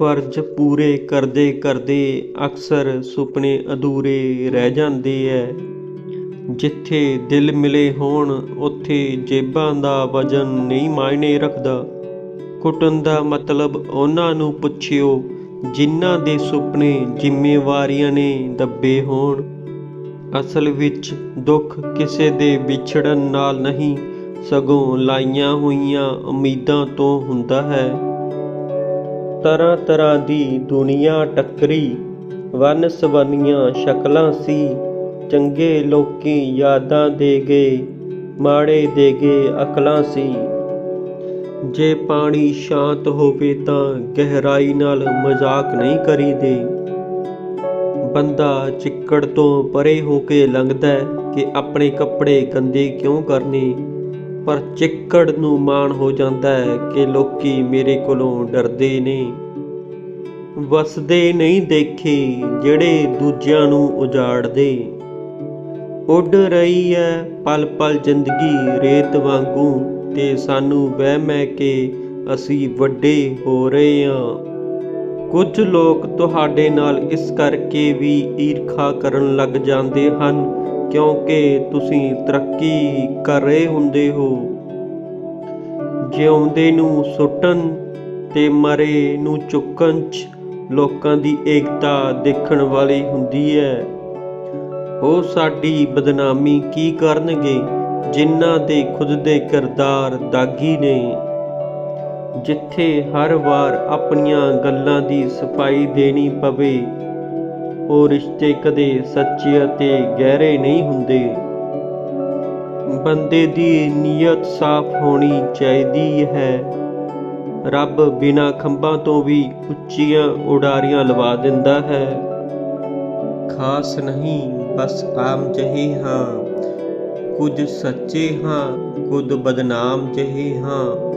ਫਰਜ਼ ਪੂਰੇ ਕਰਦੇ ਕਰਦੇ ਅਕਸਰ ਸੁਪਨੇ ਅਧੂਰੇ ਰਹਿ ਜਾਂਦੇ ਐ। ਜਿੱਥੇ ਦਿਲ ਮਿਲੇ ਹੋਣ, ਉੱਥੇ ਜੇਬਾਂ ਦਾ ਵਜ਼ਨ ਨਹੀਂ ਮਾਇਨੇ ਰੱਖਦਾ। ਕੁੱਟਣ ਦਾ ਮਤਲਬ ਉਹਨਾਂ ਨੂੰ ਪੁੱਛਿਓ, ਜਿਨ੍ਹਾਂ ਦੇ ਸੁਪਨੇ ਜ਼ਿੰਮੇਵਾਰੀਆਂ ਨੇ ਦੱਬੇ ਹੋਣ। ਅਸਲ ਵਿੱਚ ਦੁੱਖ ਕਿਸੇ ਦੇ ਵਿਛੜਨ ਨਾਲ ਨਹੀਂ, ਸਗੋਂ ਲਾਈਆਂ ਹੋਈਆਂ ਉਮੀਦਾਂ ਤੋਂ ਹੁੰਦਾ ਹੈ। ਤਰ੍ਹਾਂ ਤਰ੍ਹਾਂ ਦੀ ਦੁਨੀਆ ਟੱਕਰੀ, ਵੰਨ ਸਵੰਨੀਆਂ ਸ਼ਕਲਾਂ ਸੀ। ਚੰਗੇ ਲੋਕੀ ਯਾਦਾਂ ਦੇ ਗਏ, ਮਾੜੇ ਦੇ ਗਏ ਅਕਲਾਂ ਸੀ। ਜੇ ਪਾਣੀ ਸ਼ਾਂਤ ਹੋਵੇ ਤਾਂ ਗਹਿਰਾਈ ਨਾਲ ਮਜ਼ਾਕ ਨਹੀਂ ਕਰੀਦੇ। ਬੰਦਾ ਚਿੱਕੜ ਤੋਂ ਪਰੇ ਹੋ ਕੇ ਲੰਘਦਾ ਕਿ ਆਪਣੇ ਕੱਪੜੇ ਗੰਦੇ ਕਿਉਂ ਕਰਨੇ? ਪਰ ਚਿੱਕੜ ਨੂੰ ਮਾਣ ਹੋ ਜਾਂਦਾ ਹੈ ਕਿ ਲੋਕੀ ਮੇਰੇ ਕੋਲੋਂ ਡਰਦੇ ਨੇ। ਵਸਦੇ ਨਹੀਂ ਦੇਖੇ ਜਿਹੜੇ ਦੂਜਿਆਂ ਨੂੰ ਉਜਾੜਦੇ। ਉੱਡ ਰਹੀ ਹੈ ਪਲ ਪਲ ਜ਼ਿੰਦਗੀ ਰੇਤ ਵਾਂਗੂ ਤੇ ਸਾਨੂੰ ਵਹਿਮ ਹੈ ਕਿ ਅਸੀਂ ਵੱਡੇ ਹੋ ਰਹੇ ਹਾਂ। ਕੁਝ ਲੋਕ ਤੁਹਾਡੇ ਨਾਲ ਇਸ ਕਰਕੇ ਵੀ ਈਰਖਾ ਕਰਨ ਲੱਗ ਜਾਂਦੇ ਹਨ। ਕਿਉਂਕਿ ਤੁਸੀਂ ਤਰੱਕੀ ਕਰ ਰਹੇ ਹੁੰਦੇ ਹੋ। ਜਿਉਂਦੇ ਨੂੰ ਸੁੱਟਣ ਤੇ ਮਰੇ ਨੂੰ ਚੁੱਕਣ 'ਚ ਲੋਕਾਂ ਦੀ ਏਕਤਾ ਦੇਖਣ ਵਾਲੀ ਹੁੰਦੀ ਹੈ। ਉਹ ਸਾਡੀ ਬਦਨਾਮੀ ਕੀ ਕਰਨਗੇ? ਜਿਨ੍ਹਾਂ ਦੇ ਖੁਦ ਦੇ ਕਿਰਦਾਰ ਦਾਗੀ ਨੇ। ਜਿੱਥੇ ਹਰ ਵਾਰ ਆਪਣੀਆਂ ਗੱਲਾਂ ਦੀ ਸਫ਼ਾਈ ਦੇਣੀ ਪਵੇ ਉਹ ਰਿਸ਼ਤੇ ਕਦੇ ਸੱਚੇ ਅਤੇ ਗਹਿਰੇ ਨਹੀਂ ਹੁੰਦੇ। ਬੰਦੇ ਦੀ ਨੀਅਤ ਸਾਫ਼ ਹੋਣੀ ਚਾਹੀਦੀ ਹੈ। ਰੱਬ ਬਿਨਾਂ ਖੰਭਾਂ ਤੋਂ ਵੀ ਉੱਚੀਆਂ ਉਡਾਰੀਆਂ ਲਵਾ ਦਿੰਦਾ ਹੈ। ਖਾਸ ਨਹੀਂ, ਬਸ ਆਮ ਜਹੀ ਹਾਂ। ਕੁਝ ਸੱਚੇ ਹਾਂ, ਕੁਝ ਬਦਨਾਮ ਜਹੀ ਹਾਂ।